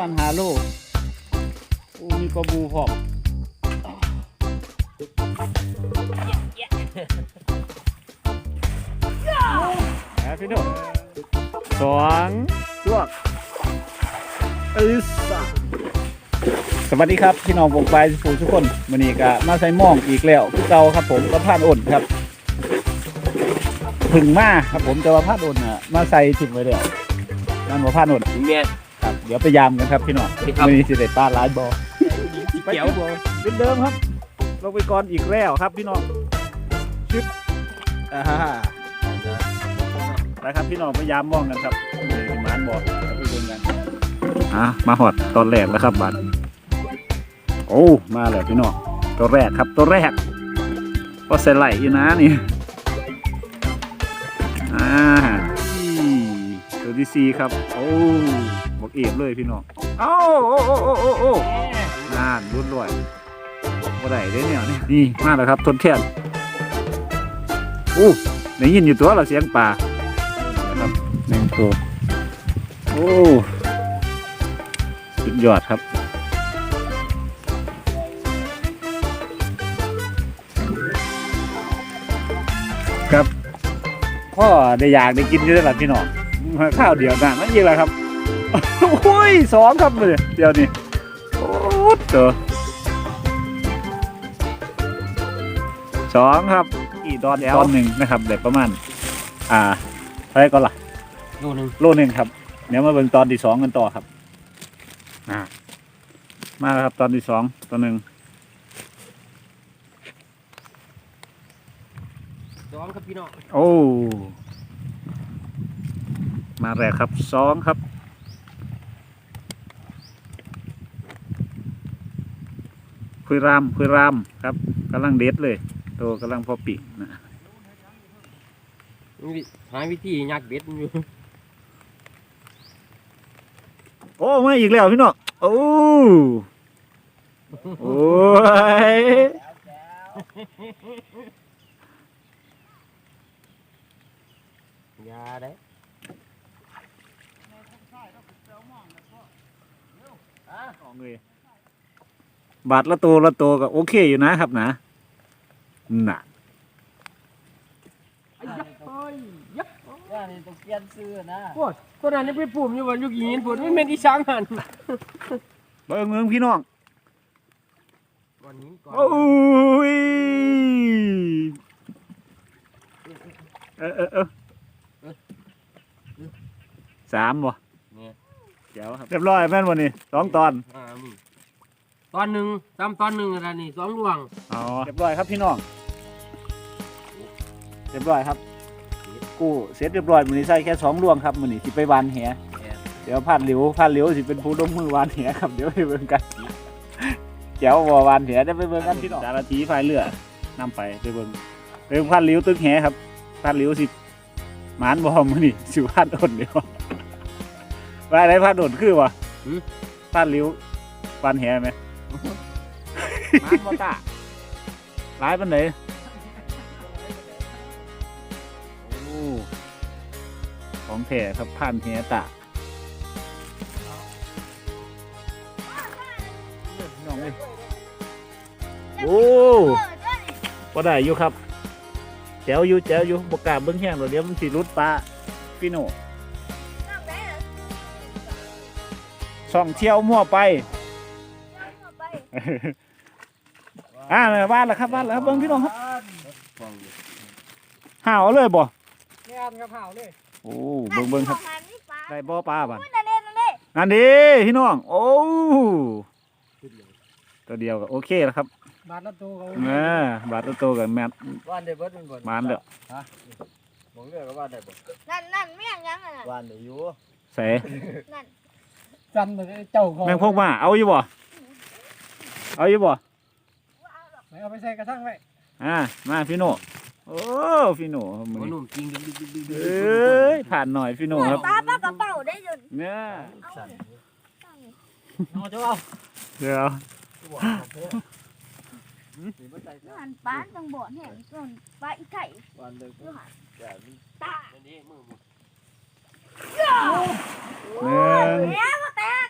มาณหาโลโอ้มีปลาบูพอมแล้วพี่โน่สองจวกอึสสวัสดีครับ พี่น้องวงไปผู้ทุกคนวันนี้ก็มาใส่หม่องอีกแล้วเก่าครับผมกับผ่านอ่นครับพึ่งมาครับผมแต่ว่าผ่านอ่นน่ะมาใส่ถิ่มไว้เดี๋ยวนั่นว่าผ่านอ่นเมีย ครับเดี๋ยวไปยามกันครับพี่น้องสวัสดีครับวันนี้สิได้ปลาหลายบอเขียวบ่เหมือนเดิมครับ ลงไปก่อนอีกแล้วครับพี่น้องชึบอ่าฮ่าไปครับพี่น้องพยายามมองกันครับมีหมานบอแล้วไปเบิ่งกันอะมาหอดตอนแรกแล้วครับบัดโอ้มาแล้วพี่น้องตัวแรกครับตัวแรกก็ใส่ไหลอยู่นะนี่อ่าอืมตัวที่สี่ครับ โอ้บอ กเอฟเลยพี่น้องเอ้าโอ้โอ้โอ้โอ้โอ้นานรุ่นรวยบ่ได้เด้เนี่ยนี่นี่มาแล้วครับทนแค้นอู้ได้ยินอยู่ตัวเราเสียงป่านะครับหนึ่งตัวโอ้สุดยอดครับครับพ่อได้อยากได้กินอยู่ได้หลับพี่น้องมาข้าวเดียวนะนั่นยี่แหละครับ โอ้ยสองครับเลยเดี๋ยวนี้โอ้เจอสองครับอีดอนแอลตอนหนึ่งนะครับเด็ประมาณ อ่าอะไรก็ล่ะดูหนึ่งโลหนึ่งครับเดี๋ยวมาเบิ่งตอนที่สองกันต่อครับอ่ามาแล้วครับตอนที่สองตัวหนึ่งสองครับพี่น้องโอ้มาแรกครับสองครับ คุยรามคุยรามครับกำลังเด็ดเลยตัวกำลังพอปีกนะนี่หาวิธียักเบ็ดอยู่โอ้มาอีกแล้วพี่น้องโอ้โอ้ยอยาได้สองเลย บาทละตัวละตัวก็โอเคอยู่นะครับนะน่ะย่านี่ต้องเปลี่ยนซื้อนะโอ้ยตัวนั้นยังไปปุ่มอยู่บนยุคหินปุ่มไม่เป็นอีช้างหันเบิ่งเมืองพี่น้องก่อนนี้ก่อนโอ้ยเออเออเออสามบ่เนี่ยเดี๋ยวครับเรียบร้อยแม่นวันนี้สองตอน อ่านี่ ตอนหนึ่งตามตอนหนึ่งอะไรนี่สองดวงอ๋อเรียบร้อยครับพี่น้อง เรียบร้อยครับ กู้เสร็จเรียบร้อยมือนี้ใส่แค่สองดวงครับมือนี้สิไปวานแหเดี๋ยวผ่านหลิวผ่านหลิวสิเป็นผู้ลงมือวานแหครับเดี๋ยวไปเบิ่งกันเจ้าบ่วานแหได้ไปเบิ่งกันพี่น้องสารทีพายเรือนำไปไปเบิ่งไปเบิ่งผ่านหลิวตึกแหครับผ่านหลิวสิหมานบ่มือนี้สิผ่านโดนเดียวว่าอะไรผ่านโดนคือวะผ่านหลิววานแหไหม มาบอตาร้ายปันไหนโอ้ของแท้ครับผ่านเฮียตะน้องเลยโอ้ก็ได้อยู่ครับแจ๋วอยู่แจ๋วอยู่บกล้าเบิ้งแห้งหรอเดี๋ยวมันสิรุดปลาพี่โน่ส่องเที่ยวมั่วไป อ่าบ้านแล้วครับบ้านแล้วครับเบิ้งพี่น้องครับห่าวเลยบ่งานกระเพราเลยโอ้เบิ้งเบิ้งครับได้ได้บ่ปลาบ้านนั่นเองนั่นเองนั่นดีพี่น้อง โอ้ตัวเดียวก็โอเคแล้วครับบาทละตัวเขาเออบาทโตๆกับแมทบ้านได้เบิดเป็นบ่มานเด้อผมเรียกว่าบ้านได้บ่นั่นนั่นไม่ยังยังอะบ้านได้อยู่ใส่นั่นจำเลยเจ้าของแมงพกมาเอาอยู่บ่เอาอยู่บ่ ไหนเอาไปใส่กระทั่งไว้อ่ามาพี่โน่โอ้พี่โน่มืหัวอหนุ่มจริงดึงดึงดึงดึงเอ้ยผ่านหน่อยพี่โน่ครับตาปากระเป๋าได้จนเนี่ยเอาเจ้าเอาเดี๋ยวนั่นป้านจังบ่แห่งจนป้าอีไข่บ้านได้อยู่หันตานั่นนี่มือหมดหนึ่งเนี้ยมาแตก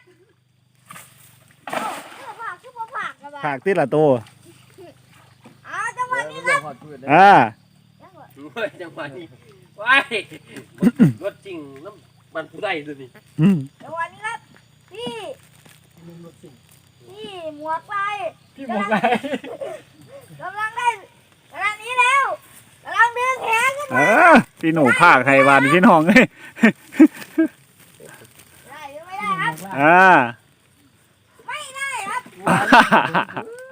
ผากติดละตัว อ้าวจังหวะนี้เรื่องหอดพืชนะอ่าจังหวะเฮ้ยจังหวะนี้ว้ายรถจริงน้ำมันผู้ใดตัวนี้อืมจังหวะนี้ครับพี่พี่หมวกไปพี่หมดเลยกำลังได้ขณะนี้แล้วกำลังดึงแขนขึ้นเออพี่หนูภาคไทยวานพี่น้องเอ้ยได้หรือไม่ได้ครับอ่าไม่ได้ครับ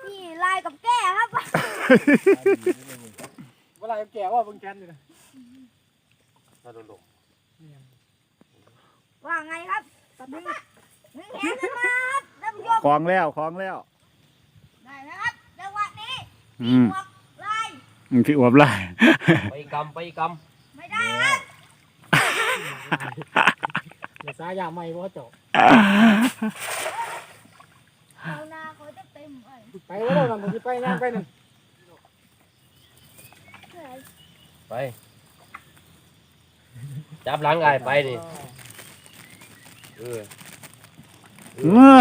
พี่ลายกับแก้ครับ เวลาแก่ว่าเบิ่งแกนอยู่นะมาโดนลงว่าไงครับดึงดึงแขนขึ้นมาครับท่านผู้ชมคล้องแล้วคล้องแล้ว ได้นะครับจังหวะนี้อืมหมวกลายพี่อวบไล่ไปกำไปกไม่ได้ครับเดี๋ยวสายยาใหม่ว่าเจ้าเอาหนาเขาจะเต็มเอ้ยไปแล้วนั่นผมจะไปนั่งไปนั่นำ ไป จับหลังไอ้ไปนี่เออว้า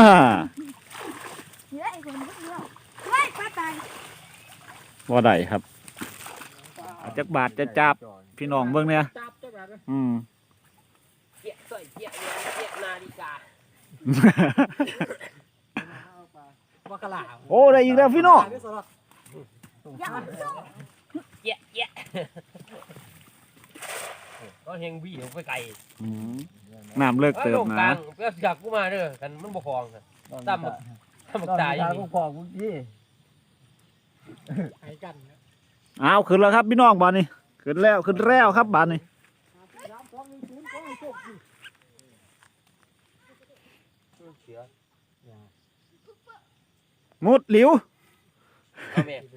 เออีกคนนึงเดียวเฮ้ยปลาตายบ่ได้ครับเอาจักบาทจะจับพี่น้องเบิ่งเนี่ยจับจับแบบนั้นอืมเจี๊ยสร้อยเจี๊ยเนี่ยเจี๊ยนาฬิกาว่ากะลาโอ้ได้อีกแล้วพี่น้อง ยังไม่สู้เจี๊ยเจี๊ยก็เฮงวี่ออกไปไกลอืมน้ำเลิกเติมลงกนะลางเพื่ออยากกูมาเด้อกันมันบ่คลองกันตามบักตามบักตายอย่างนี้พอกูพี่ไอ้กันนะอ้าวขึ้นแล้วครับพี่น้องบานนี้ขึ้นแล้วขึ้นแล้วครับบานนี้สามสองหนึ่งศูนย์สองหนึ่งโชคดีเสือมุดหลิวเอาแม่เอาคือ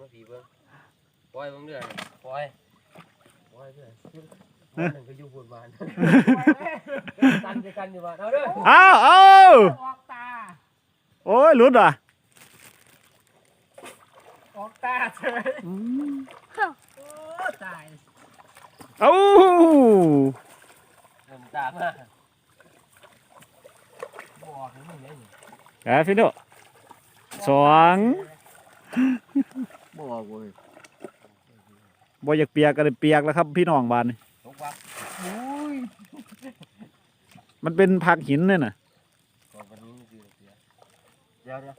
มาผีเบิ่งปล่อยเบิ่งเด้อปล่อยปล่อยเด้อนั่นก็อยู่บนบ้านกันจะกันอยู่บ้านเอาเด้ออ้าวเอาออกตาโอ้ยหลุดอะออกตาเฉยโอ้ตายเอ้าผมตามมาบอกให้มึงได้นี่แอบพี่โนสอง บอกเว้ยบ่อยากเปียกก็เลยเปียกแล้วครับ พี่น้องบานนี้ตกวักอุ้ยมันเป็นผักหินเนี่ยน่ะก่อนวันนี้มันคือเสือเดี๋ยวเดี๋ยว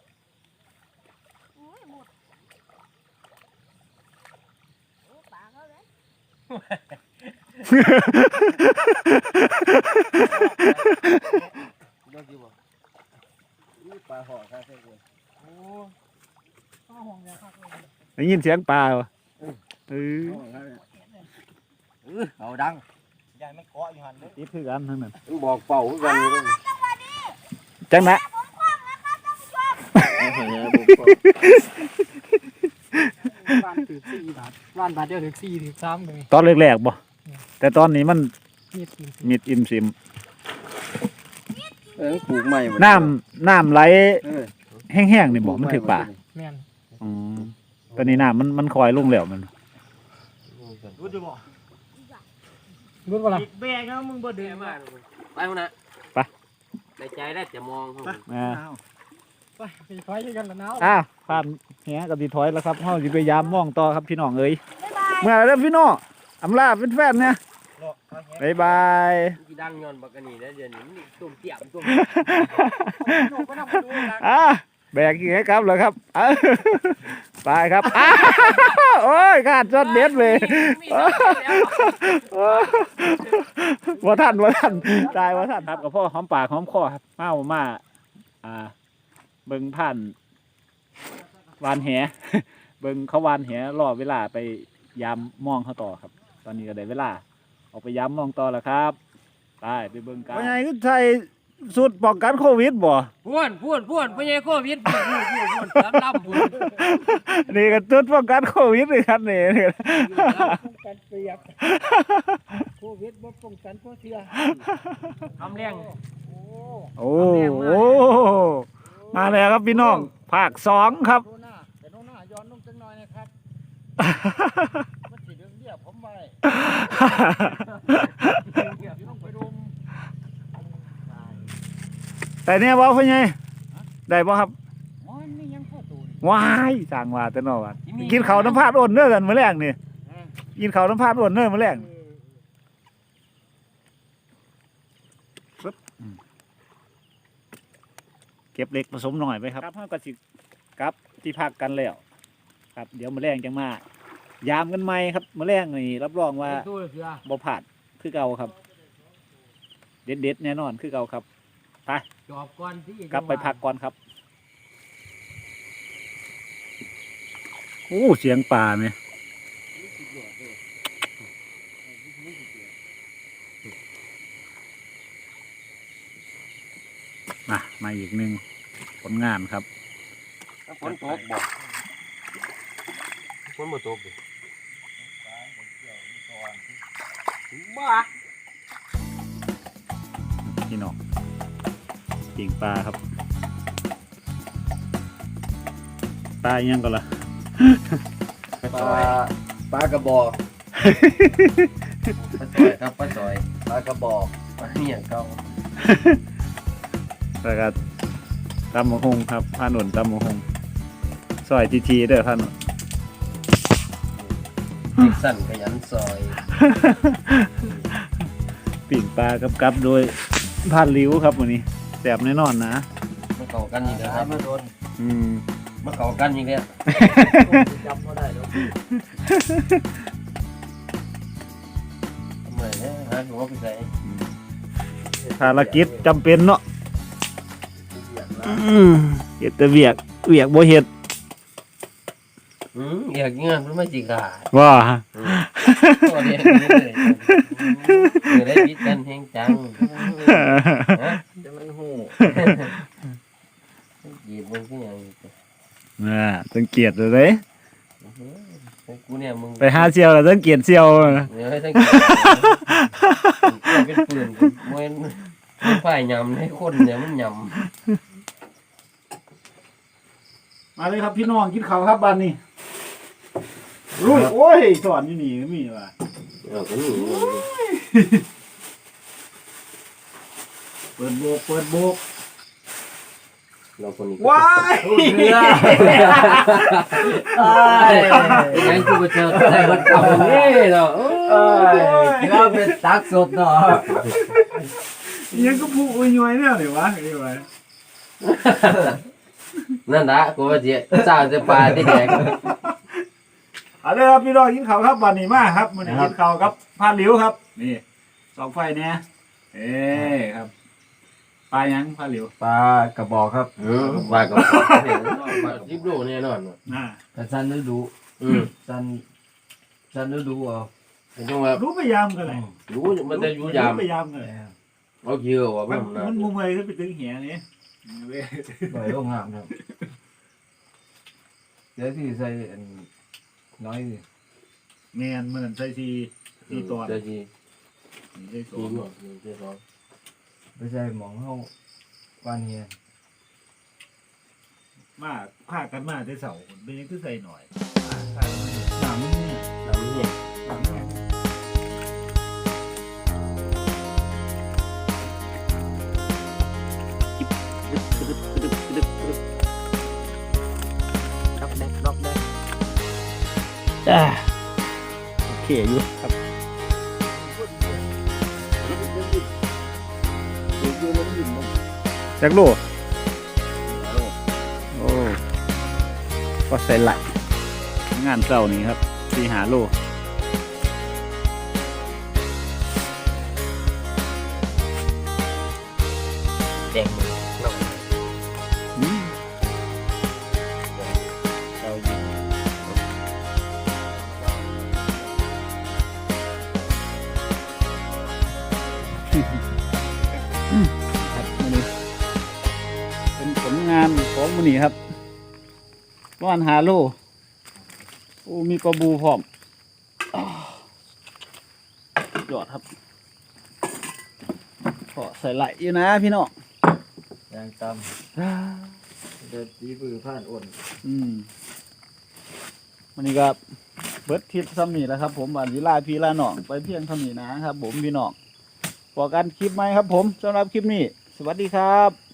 อุ้ยหมดโอ้ปากเขาเลยเดี๋ยวกี่บ่ปลาห่อคาเฟ่เลยโอ้ข้าวห่องยาคักเลย ได้ยินเสียงปลาวะเออเอาดังยายไม่เกาะอยู่หันเลยติดคือกันทั้งนั้นมึงบอกเป่าคือกันเลยจังนะผมคว่ำแล้วครับท่านผู้ชมบ้านถือสี่บาทบ้านบาทเดียวถือสี่ถือสามเลยตอนแรกๆบ่แต่ตอนนี้มันมีดกินมิดอิมซิมเออปลูกใหม่น้ำน้ำไหลเออแห้งๆนี่บ่มันถึกป่าแม่น อืม ตอนนี้น้ำมันมันคอยลงแล้วมันรู้จักบ่รู้ป่ะล่ะแบกนะมึงบ่เดินมาไปพุ่นน่ะไปในใจได้แต่มองเขาอ่าไปไปถอยกันละหนาวอ้าวผ่านแหกับดีถอยแล้วครับเฮาสิพยายามมองต่อครับพี่น้องเอ้ยบ๊ายบายเมื่อเริ่มพี่น้องอำลาเป็นแฟนเนี่ยบ๊ายบายที่ดังย้อนบักอันนี้นะเดี๋ยวนี้มันตุ่มเตี่ยมตุ่มโยกก็นำไปดูกันอะแบกกี่ให้ครับเหรอครับอะ ไปครับอ้าวโอ้ยขาดจอดเด็ดเลยมีสองคนแล้วว่าท่านว่าท่านตายว่าท่านครับกับพ่อหอมปากหอมคอครับมาบ่มาอ่า เบิ่งผ่านวานแหเบิ่งเขาวานแหรอเวลาไปยามมองเขาต่อครับ ตอนนี้ก็ได้เวลา ออกไปย้ำมองต่อแล้วครับไปไปเบิ่งกันว่าไงก็ใส่ สุดป้องกันโควิดบ่พูนพูนพูนพ่อใหญ่โควิดพูนพูนพูนพูนลำลำพูนนี่ก็สุดป้องกันโควิดเลยครับนี่นี่ป้องกันเปียกโควิดบ่ป้องกันเพราะเชื่อทำแรงโอ้โอ้โหมาแล้วครับพี่น้องภาคสองครับโน่หน้าแต่โน่หน้าย้อนลงจังหน่อยนะครับมันสิเรื่องเรียบผมไว้สิลงไปรุม แต่เนี่ยว่าเป็นไงได้บ่ครับอ๋อนี่ยังพ่อตูนี่ว้ายสร้างว่าแต่นอว่ากินข้าวน้ำพาดอ่อนเด้อกันมื้อแรกนี่กินข้าวน้ำพาดอ่อนเด้อมื้อแรกเก็บเล็กผสมหน่อยไปครับครับเฮาก็สิกลับที่พักกันแล้ว ครับ เดี๋ยวมื้อแรงจังมายามกันใหม่ครับมื้อแรงนี่รับรองว่าตู้เสือบ่ผาดคือเก่าครับ เด็ดเด็ดๆแน่นอนคือเก่าครับ จอบก่อนที่กลับไปพักก่อนครับโอ้เสียงป่าไหมมามาอีกหนึ่งผลงานครับฝนตกบ่ฝนบ่ตกดิบ้าพี่น้อง ปิ่งปลาครับ ปลาอิหยังก็ล่ะปลาปลากระบอกปลาซอยครับปลาซอยปลากระบอกปลาเนี่ยเก่าแล้วก็ตำมะฮงครับพาหนุนตำมะฮงซอยทีทีเด้อพาหนุนเด็กสั่นขยันซอย ปิ่งปลากับกับโดยพานลิ้วครับวันนี้ แสบแน่นอนนะมาเข้ากันอีกแล้วครับมาโดนอืมมาเข้ากันอีกแล้วจำเขาได้แล้วทำไมเนี่ยฮะหัวไปใส่ภารกิจจำเป็นเนาะอืมเฮ็ดแต่เวียกเวียกบ่เฮ็ดอืมอยากเงี้ยมันไม่จีขาดว่า ตัวเดียวนี้เลยเดี๋ยวได้พิดกันแห้งจังฮะจะมันหูจีบมึงก็ยังน่าสังเกตเลยเด้กูเนี่ยมึงไปหาเซียวแล้วสังเกตเซียวนะเดี๋ยวให้ทั้งกูเป็นปืนกูมันมันฝ่ายยำให้คนเนี่ยมันยมาเลยครับพี่น้องกินข้าวครับบ้านนี้ รุ่ยโอ้ยสอนอยู่นี่ก็มีว่ะำเราก็นี่เปิดโบกเปิดโบกเราคนนี้ว้ายเรือไอ้ยังกูไปเจอใส่รถเก่าเนี่ยเนาะเอ้ยเราเป็นตักสดเนาะยังก็พูอุ้ยย้อยเนี่ยเลยวะนี่วะนั่นนะกูว่าเจ๊จ้าจะปลาที่แดก เอาเลยครับพี่น้องกินข้าวครับบ้านนี้มาครับมื้อนี้กินข้าวครับพานหลิวครับ นี่สองไฟเนี่ยเอ้ครับปลายังพานหลิวปลากระบอกครับอืมว่ากับปลาจิบโลแน่นอนน่าแต่สันฤดูอืมสันสันฤดูเอาเป็นจังว่ารู้พยายามกันเลยรู้มันจะอยู่ยามรู้พยายามกันเลยเอาเยอะว่ามัมันนมันมุมอะไรก็ไปถึงเหียนี่เว้ยปล่อยลงงามครับเดี๋ยวที่ใส่ อันน้อยดิแมนเหมือนใส่ทีทีตอนจะจีใส่สจีองหมดจะสองไปใส่หมองเข้าบ้านเฮียมาพากันมาได้เสาเป็นยังคือใส่หน่อยห จ้าโอเคอยู่ครับจักโลโอ้ก็ใส่ไหลงานเจ้านี้ครับสี่หาโล ประมาณหาโลโอ้มีปลาบูพร้อมอ้าวสุดยอดครับขอใส่ไหลอยู่นะพี่น้องยางตำเดินตีปือผ่านอ่อนอืมวันนี้ก็เบิดทริปซ้ำนี่แหล้วครับ ผมบานวิลาพีลาหนองไปเพียงเท่านี้นะครับ ผมพี่น้องพอกันคลิปไหมครับ ผมสำหรับคลิปนี้ สวัสดีครับ